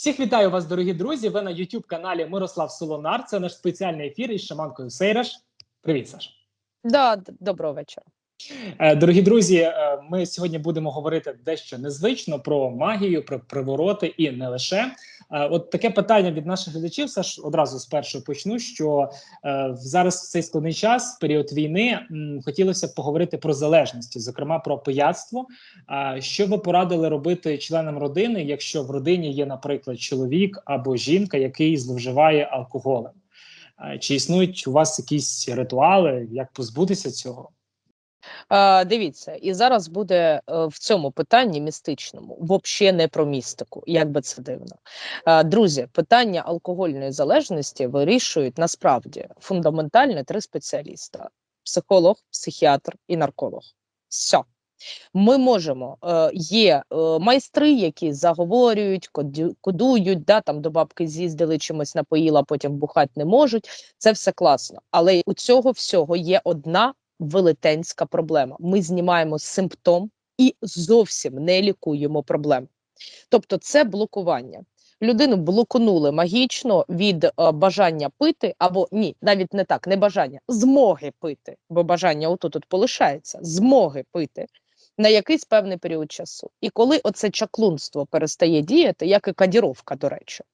Всіх вітаю вас, дорогі друзі. Ви на youtube каналі Мирослав Солонар. Це наш спеціальний ефір із шаманкою Сейраш. Привіт, Саш. Да, доброго вечора. Е, Дорогі друзі, е, ми сьогодні будемо говорити дещо незвично про магію, про привороти і не лише. Е, От таке питання від наших глядачів. Саш, одразу спершу почну. Що зараз в цей складний час, період війни, хотілося б поговорити про залежності, зокрема про пияцтво. Що ви порадили робити членам родини, якщо в родині є, наприклад, чоловік або жінка, який зловживає алкоголем? Чи існують у вас якісь ритуали, як позбутися цього? Дивіться, і зараз буде е, в цьому питанні містичному, взагалі не про містику, як би це дивно. Друзі, питання алкогольної залежності вирішують насправді фундаментально три спеціаліста: психолог, психіатр і нарколог. Все. Ми можемо, е, є е, майстри, які заговорюють, кодують, да, там до бабки з'їздили, чимось напоїла, потім бухати не можуть. Це все класно. Але у цього всього є одна велетенська проблема. Ми знімаємо симптом і зовсім не лікуємо проблем. Тобто, це блокування. Людину блокунули магічно від е, бажання пити, або ні, навіть не так, не бажання, змоги пити, бо бажання отут от полишається, змоги пити на якийсь певний період часу. І коли оце чаклунство перестає діяти, як і кадіровка, до речі,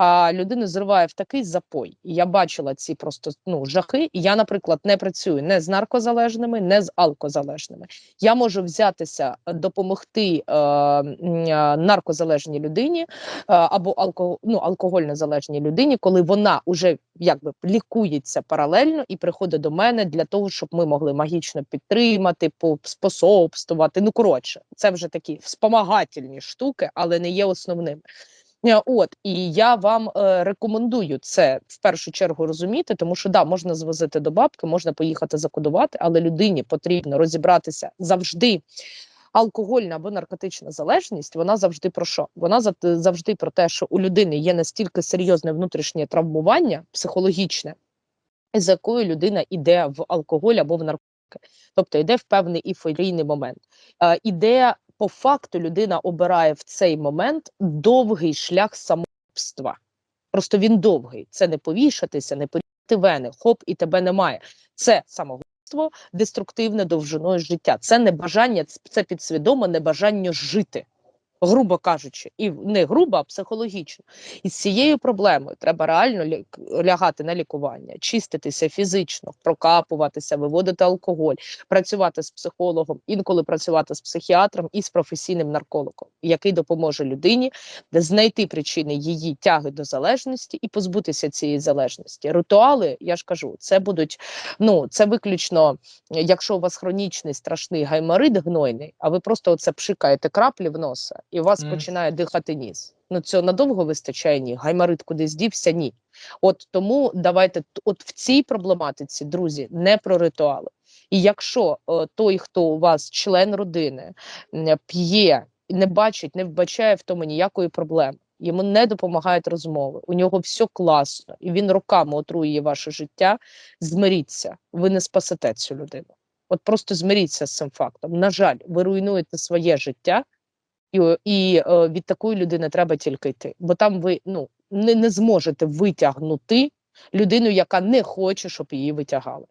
а людину зриває в такий запой. Я бачила ці просто ну, жахи. Я, наприклад, не працюю не з наркозалежними, не з алкозалежними. Я можу взятися е, допомогти е, е, наркозалежній людині е, або алко, ну, алкогольно залежній людині, коли вона вже якби лікується паралельно і приходить до мене для того, щоб ми могли магічно підтримати, способствувати. Ну коротше, це вже такі вспомагательні штуки, але не є основними. Е, От і я вам е, рекомендую це в першу чергу розуміти, тому що да, можна звозити до бабки, можна поїхати закодувати, але людині потрібно розібратися завжди. Алкогольна або наркотична залежність, вона завжди про що? Вона за- завжди про те, що у людини є настільки серйозне внутрішнє травмування психологічне, з якою людина йде в алкоголь або в наркотики, тобто йде в певний ейфорійний момент. Е, іде по факту людина обирає в цей момент довгий шлях самогубства. Просто він довгий. Це не повішатися, не порізати вени, хоп, і тебе немає. Це самогубство деструктивне довжиною життя. Це не бажання, це підсвідоме небажання жити. Грубо кажучи, і не грубо, а психологічно. І з цією проблемою треба реально лягати на лікування, чиститися фізично, прокапуватися, виводити алкоголь, працювати з психологом, інколи працювати з психіатром і з професійним наркологом, який допоможе людині знайти причини її тяги до залежності і позбутися цієї залежності. Ритуали, я ж кажу, це будуть ну це виключно, якщо у вас хронічний страшний гайморит гнойний, а ви просто оце пшикаєте краплі в носа, і у вас Мгм. починає дихати ніс. Ну цього надовго вистачає ні. Гайморит кудись дівся, ні. От тому давайте от в цій проблематиці, друзі, не про ритуали. І якщо е, той, хто у вас член родини, п'є, не бачить, не вбачає в тому ніякої проблеми. Йому не допомагають розмови. У нього все класно, і він роками отруює ваше життя. Змиріться, ви не спасете цю людину. От просто змиріться з цим фактом. На жаль, ви руйнуєте своє життя, і, і е, від такої людини треба тільки йти. Бо там ви ну не, не зможете витягнути людину, яка не хоче, щоб її витягали.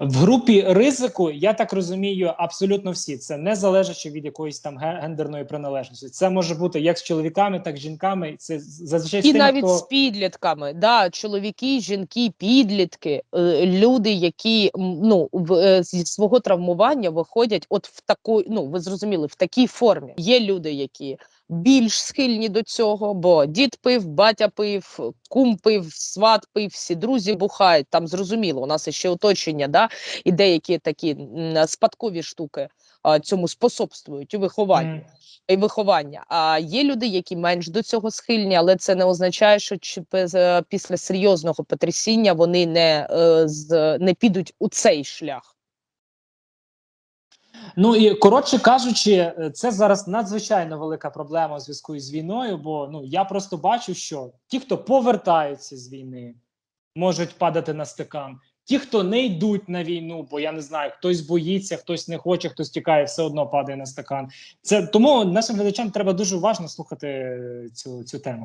В групі ризику, я так розумію, абсолютно всі. Це не залежачи від якоїсь там ге- гендерної приналежності. Це може бути як з чоловіками, так і з жінками. Це зазвичай з І тими, навіть хто з підлітками, да, чоловіки, жінки, підлітки, е, люди, які ну в е, зі свого травмування виходять, от в такої, ну ви зрозуміли, в такій формі. Є люди, які більш схильні до цього, бо дід пив, батя пив, кум пив, сват пив, всі друзі бухають. Там зрозуміло, у нас ще оточення, да, і деякі такі спадкові штуки а, цьому способствують у вихованні М. і виховання. А є люди, які менш до цього схильні, але це не означає, що після серйозного потрясіння вони не, е, не підуть у цей шлях. Ну і коротше кажучи, е, це зараз надзвичайно велика проблема у зв'язку із війною. Бо ну я просто бачу, що ті, хто повертаються з війни, можуть падати на стикан. ті, хто не йдуть на війну, бо я не знаю, хтось боїться, хтось не хоче, хтось тікає, все одно падає на стакан. Це тому нашим глядачам треба дуже уважно слухати е, цю, цю тему.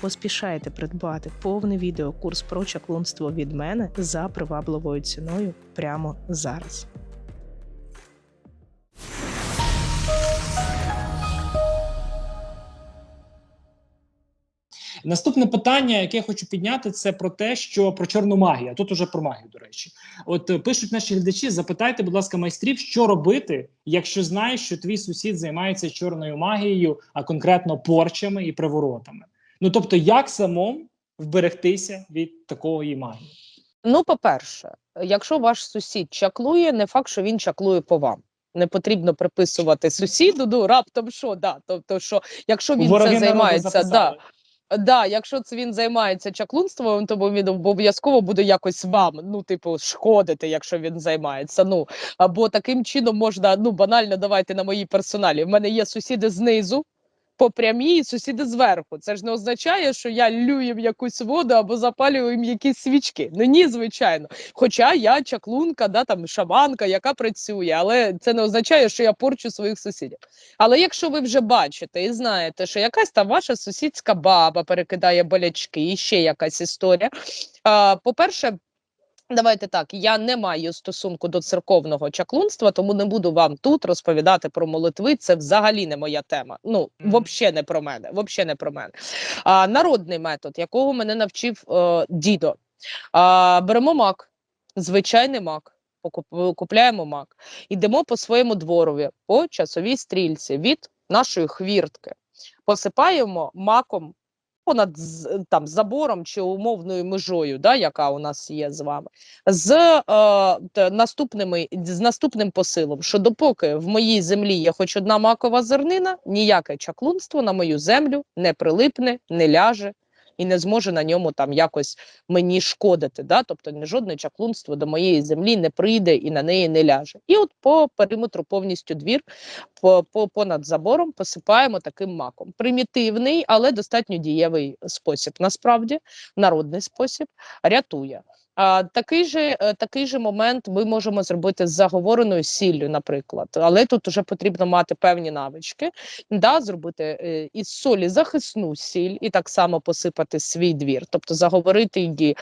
Поспішайте придбати повний відеокурс про чаклунство від мене за привабливою ціною прямо зараз. Наступне питання, яке я хочу підняти, це про те, що про чорну магію. Тут уже про магію, до речі. От е, пишуть наші глядачі: запитайте, будь ласка, майстрів, що робити, якщо знаєш, що твій сусід займається чорною магією, а конкретно порчами і приворотами. Ну тобто, як самому вберегтися від такої магії? Ну, по-перше, якщо ваш сусід чаклує, не факт, що він чаклує по вам. Не потрібно приписувати сусіду, ну раптом що, да. Тобто, що якщо він Вороги це займається, да. Да, якщо це він займається чаклунством, то він обов'язково буде якось вам, ну, типу, шкодити, якщо він займається. Ну або таким чином можна ну банально давайте на моїй персоналі. В мене є сусіди знизу. По прямій сусіди зверху. Це ж не означає, що я лю їм якусь воду або запалюю їм якісь свічки. Ну ні, звичайно. Хоча я чаклунка, да, там шаманка, яка працює, але це не означає, що я порчу своїх сусідів. Але якщо ви вже бачите і знаєте, що якась там ваша сусідська баба перекидає болячки, і ще якась історія. По-перше, Давайте так, я не маю стосунку до церковного чаклунства, тому не буду вам тут розповідати про молитви. Це взагалі не моя тема. Ну, взагалі не про мене. Взагалі не про мене. А, народний метод, якого мене навчив е, дідо. А, беремо мак, звичайний мак. Купляємо мак, ідемо по своєму дворові, по часовій стрільці від нашої хвіртки. Посипаємо маком понад там забором чи умовною межою, да, яка у нас є з вами, з е, наступними з наступним посилом, що допоки в моїй землі є хоч одна макова зернина, ніяке чаклунство на мою землю не прилипне, не ляже і не зможе на ньому там якось мені шкодити. Да? Тобто жодне чаклунство до моєї землі не прийде і на неї не ляже. І от по периметру повністю двір, по, по понад забором посипаємо таким маком. Примітивний, але достатньо дієвий спосіб. Насправді народний спосіб рятує. А, такий же е, такий же момент ми можемо зробити з заговореною сіллю, наприклад, але тут вже потрібно мати певні навички, да, зробити е, із солі захисну сіль і так само посипати свій двір, тобто заговорити її.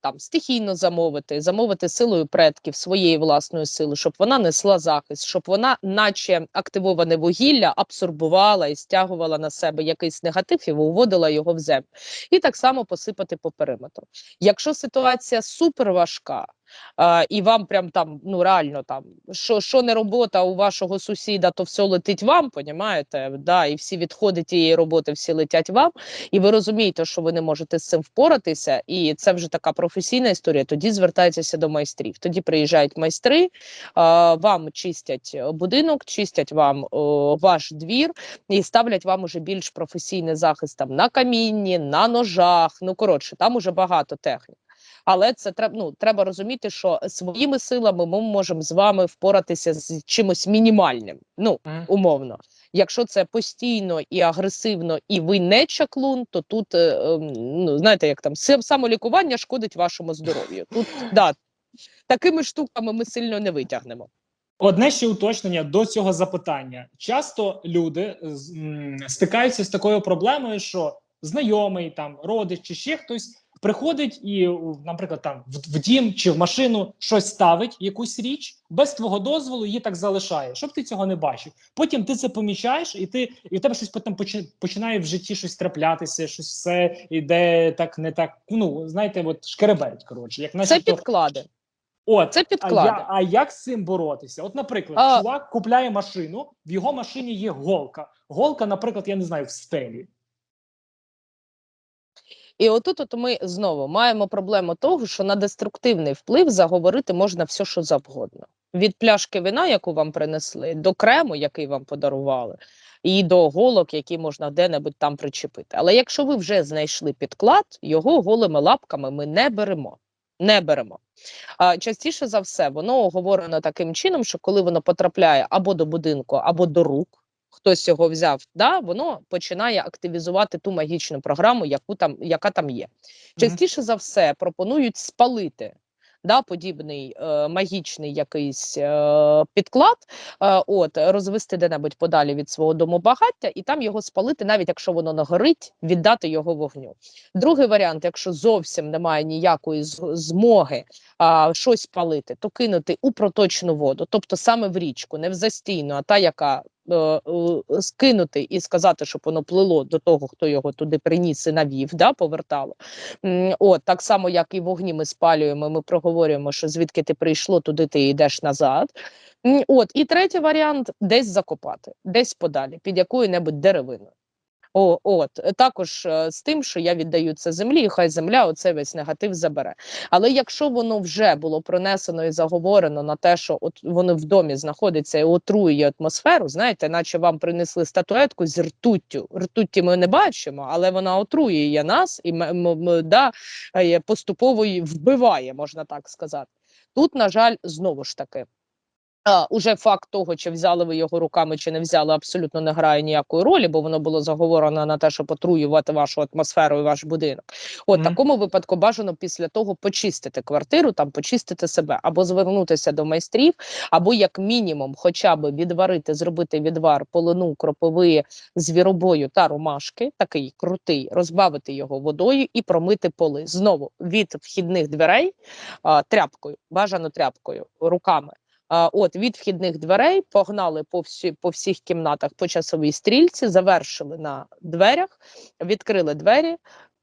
Там стихійно замовити, замовити силою предків своєї власної сили, щоб вона несла захист, щоб вона, наче активоване вугілля, абсорбувала і стягувала на себе якийсь негатив і виводила його в землю. І так само посипати по периметру. Якщо ситуація супер важка, і вам прям там ну реально там що, що не робота у вашого сусіда, то все летить вам, понімаєте? Да, і всі відходи тієї роботи всі летять вам, і ви розумієте, що ви не можете з цим впоратися, і це вже така професійна історія. Тоді звертайтеся до майстрів. Тоді приїжджають майстри, вам чистять будинок, чистять вам ваш двір і ставлять вам уже більш професійний захист там на камінні, на ножах. Ну коротше, там уже багато технік. Але це треба ну, треба розуміти, що своїми силами ми можемо з вами впоратися з чимось мінімальним. Ну умовно. Якщо це постійно і агресивно, і ви не чаклун, то тут е, ем, ну знаєте, як там самолікування шкодить вашому здоров'ю. Тут да такими штуками ми сильно не витягнемо. Одне ще уточнення до цього запитання. Часто люди стикаються з такою проблемою, що знайомий, там родич чи ще хтось приходить і, наприклад, там в, в дім чи в машину щось ставить, якусь річ, без твого дозволу її так залишає, щоб ти цього не бачив. Потім ти це помічаєш, і ти і в тебе щось потім почи- починає в житті щось траплятися, щось все іде так, не так. Ну знаєте, от шкереберть, коротше, як Це підклади. От, Це а, підклади. я, а як з цим боротися? От, наприклад, А- чувак купляє машину, в його машині є голка. Голка, наприклад, я не знаю, в стелі. І отут от ми знову маємо проблему того, що на деструктивний вплив заговорити можна все, що завгодно. Від пляшки вина, яку вам принесли, до крему, який вам подарували, і до голок, які можна де-небудь там причепити. Але якщо ви вже знайшли підклад, його голими лапками ми не беремо. Не беремо. А, частіше за все, воно оговорено таким чином, що коли воно потрапляє або до будинку, або до рук, хтось його взяв, да, воно починає активізувати ту магічну програму, яку там, яка там є. Частіше за все пропонують спалити да, подібний е, магічний якийсь е, підклад, е, от, розвести де-небудь подалі від свого дому багаття, і там його спалити, навіть якщо воно не горить, віддати його вогню. Другий варіант, якщо зовсім немає ніякої змоги а, щось палити, то кинути у проточну воду, тобто саме в річку, не в застійну, а та, яка е, е, скинути і сказати, щоб воно плило до того, хто його туди приніс і навів, да, повертало. От так само, як і вогні ми спалюємо, ми проговорюємо, що звідки ти прийшло, туди ти йдеш назад. От і третій варіант десь закопати, десь подалі, під якою-небудь деревиною. О, от також е, з тим, що я віддаю це землі, і хай земля оцей весь негатив забере. Але якщо воно вже було пронесено і заговорено на те, що от воно в домі знаходиться і отруює атмосферу, знаєте, наче вам принесли статуетку з ртуттю. Ртутті ми не бачимо, але вона отруює нас і м- м- м- да, е, поступово вбиває, можна так сказати. Тут, на жаль, знову ж таки. А, уже факт того, чи взяли ви його руками, чи не взяли, абсолютно не грає ніякої ролі, бо воно було заговорено на те, щоб отруювати вашу атмосферу і ваш будинок. От Мгм. такому випадку бажано після того почистити квартиру, там почистити себе, або звернутися до майстрів, або як мінімум, хоча б відварити, зробити відвар полину, кропиви, звіробою та ромашки, такий крутий, розбавити його водою і промити поли знову від вхідних дверей а, тряпкою, бажано тряпкою, руками. От від вхідних дверей погнали по всі по всіх кімнатах по часовій стрільці, завершили на дверях, відкрили двері,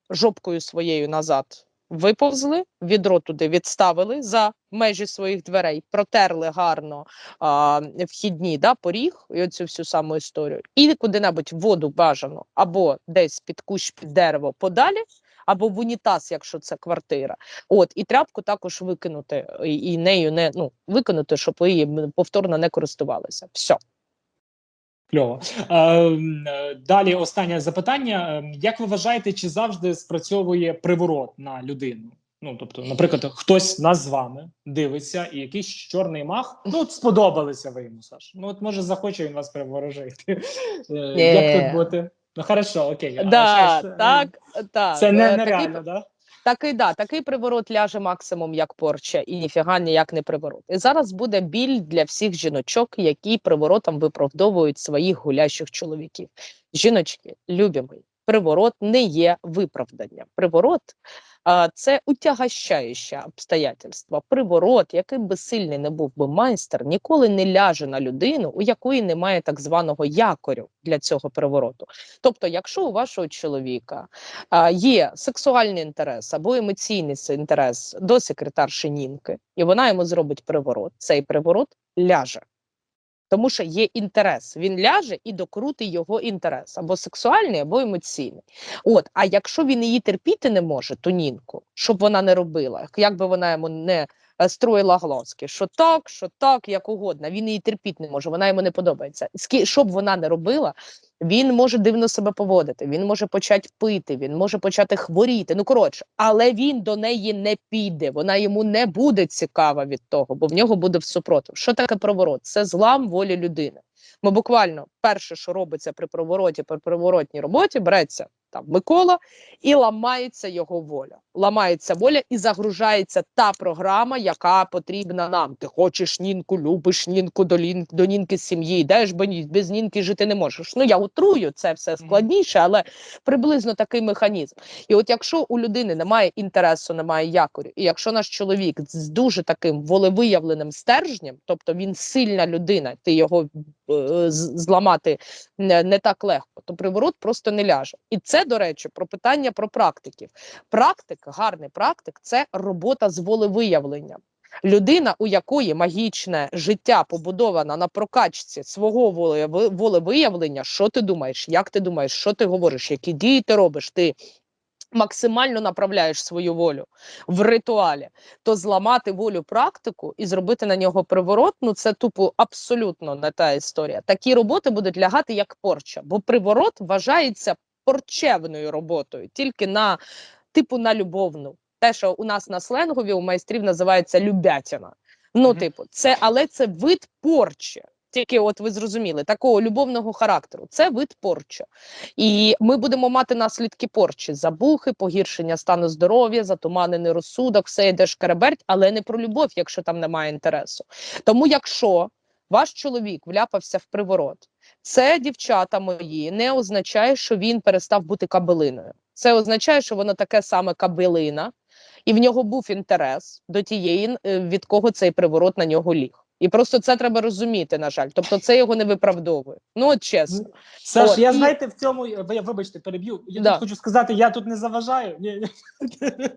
жопкою своєю назад виповзли, відро туди відставили за межі своїх дверей, протерли гарно а, вхідні да, поріг і оцю всю саму історію. І куди-небудь воду бажано або десь під кущ під дерево подалі, або в унітаз, якщо це квартира. От і тряпку також викинути і, нею не ну викинути, щоб ви її повторно не користувалися. Все. Кльово. Е, е, далі останнє запитання. Е, Як ви вважаєте, чи завжди спрацьовує приворот на людину? Ну, тобто, наприклад, хтось нас з вами дивиться, і якийсь чорний мах, ну от сподобалися ви йому, Саш. Ну, от може захоче він вас приворожити. Як тут бути? Ну, хорошо, окей. А да, ще ж, е, так, так. Це Е, не, такий нереально, да? Такий да, такий приворот ляже максимум як порча, і ніфіга ніяк не приворот. І зараз буде біль для всіх жіночок, які приворотом виправдовують своїх гулящих чоловіків. Жіночки, любі мої, приворот не є виправданням. Приворот а, це утягащаюче обстоятельство. Приворот, яким би сильний не був би майстер, ніколи не ляже на людину, у якої немає так званого якорю для цього привороту. Тобто, якщо у вашого чоловіка є сексуальний інтерес або емоційний інтерес до секретарші Нінки, і вона йому зробить приворот, цей приворот ляже. Тому що є інтерес. Він ляже і докрути його інтерес або сексуальний, або емоційний. От, а якщо він її терпіти не може, то нінку, щоб вона не робила, як би вона йому не е, строїла глазки, що так, що так, як угодно. Він її терпіти не може, вона йому не подобається. Щоб вона не робила, він може дивно себе поводити, він може почати пити, він може почати хворіти. Ну коротше, але він до неї не піде. Вона йому не буде цікава від того, бо в нього буде супротив. Що таке приворот? Це злам волі людини. Ми буквально перше, що робиться при привороті, при приворотній роботі, береться там Микола і ламається його воля. Ламається воля і загружається та програма, яка потрібна нам. Ти хочеш нінку, любиш нінку, до, лін, до нінки з сім'ї, йдеш, бо ні- без нінки жити не можеш. Ну я утрую, це все складніше, але приблизно такий механізм. І от якщо у людини немає інтересу, немає якорю, і якщо наш чоловік з дуже таким волевиявленим стержнем, тобто він сильна людина, ти його е, зламати не, не так легко, то приворот просто не ляже. І це, до речі, про питання про практиків. Практик, гарний практик це робота з волевиявленням. Людина, у якої магічне життя побудовано на прокачці свого волеви- волевиявлення, що ти думаєш, як ти думаєш, що ти говориш, які дії ти робиш, ти максимально направляєш свою волю в ритуалі, то зламати волю практику і зробити на нього приворот, ну це тупо абсолютно не та історія. Такі роботи будуть лягати як порча, бо приворот вважається порчевною роботою, тільки на типу на любовну. Те, що у нас на сленгові у майстрів називається любятіна. Ну, типу, це але це вид порчі. Тільки, от ви зрозуміли, такого любовного характеру. Це вид порчі. І ми будемо мати наслідки порчі: забухи, погіршення стану здоров'я, затуманений розсудок, все йде шкереберть, але не про любов, якщо там немає інтересу. Тому, якщо ваш чоловік вляпався в приворот, це дівчата мої не означає, що він перестав бути кабелиною. Це означає, що воно таке саме кабелина, і в нього був інтерес до тієї, е, від кого цей приворот на нього ліг. І просто це треба розуміти, на жаль. Тобто, це його не виправдовує. Ну, от чесно. Саш, От, я і- знаєте, в цьому ви- вибачте, переб'ю. Я Да. тут хочу сказати, я тут не заважаю. Ні,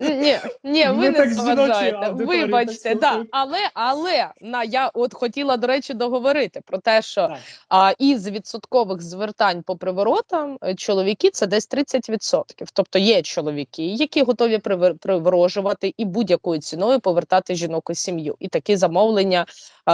ні. Ні, ви не заважаєте. Вибачте, так да. але але на я от хотіла до речі договорити про те, що Так. а із відсоткових звертань по приворотам е, чоловіки це десь 30%. Тобто є чоловіки, які готові приворожувати і будь-якою ціною повертати жінок у сім'ю. І такі замовлення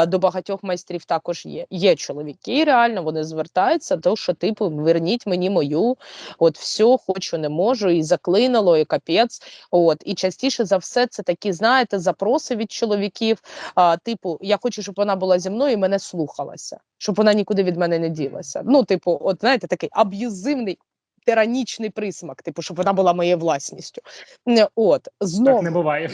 до багатьох майстрів також є. Є чоловіки, реально вони звертаються до що типу верніть мені мою, от все, хочу, не можу, і заклинило, і капець. От і частіше за все, це такі, знаєте, запроси від чоловіків. А, типу, я хочу, щоб вона була зі мною і мене слухалася, щоб вона нікуди від мене не ділася. Ну, типу, от знаєте, такий аб'юзивний. Тиранічний присмак, типу, щоб вона була моєю власністю. От знову Так не буває.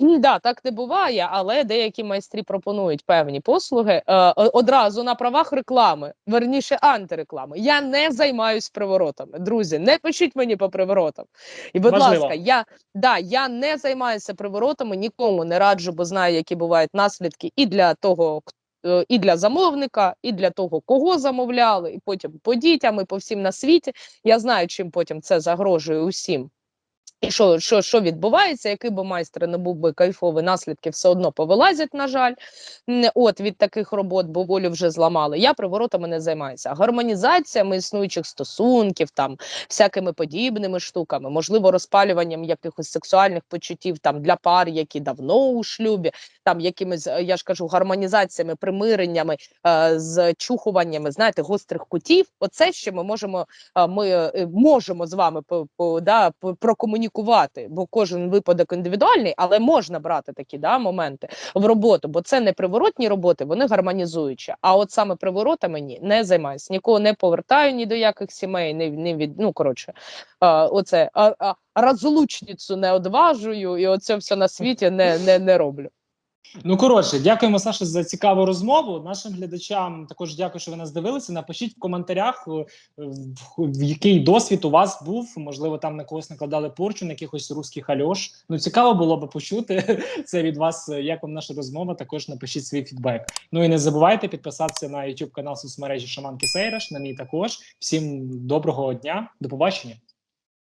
Да, так не буває, але деякі майстрі пропонують певні послуги е, одразу на правах реклами, верніше антиреклами. Я не займаюсь приворотами. Друзі, не пишіть мені по приворотам. І, будь Важливо. ласка, я, да, я не займаюся приворотами, нікому не раджу, бо знаю, які бувають наслідки і для того, хто. е, І для замовника, і для того, кого замовляли, і потім по дітям, і по всім на світі. Я знаю, чим потім це загрожує усім. Що, що, що відбувається, який би майстер не був би кайфовий, наслідки все одно повилазять, на жаль, от від таких робот, бо волю вже зламали. Я приворотами не займаюся. Гармонізаціями існуючих стосунків, там всякими подібними штуками, можливо, розпалюванням якихось сексуальних почуттів там для пар, які давно у шлюбі, там якимись, е, я ж кажу, гармонізаціями, примиреннями, е, з чухуваннями, знаєте, гострих кутів. Оце ще ми можемо а, ми е, можемо з вами по, по, да, по- прокомунікувати, бо кожен випадок індивідуальний, але можна брати такі да, моменти в роботу, бо це не приворотні роботи, вони гармонізуючі. А от саме приворотами ні, не займаюся. Нікого не повертаю ні до яких сімей, не, не від ну коротше, а, оце а, а, розлучницю не одважую, і оце все на світі не, не, не роблю. Ну коротше, дякуємо, Саша, за цікаву розмову. Нашим глядачам також дякую, що ви нас дивилися. Напишіть в коментарях, е, в, який досвід у вас був. Можливо, там на когось накладали порчу, на якихось русських альош. Ну цікаво було би почути це від вас. е, Як вам наша розмова? Також напишіть свій фідбек. Ну і не забувайте підписатися на YouTube канал соцмережі Шаманки Сейраш. На мій також. Всім доброго дня, до побачення.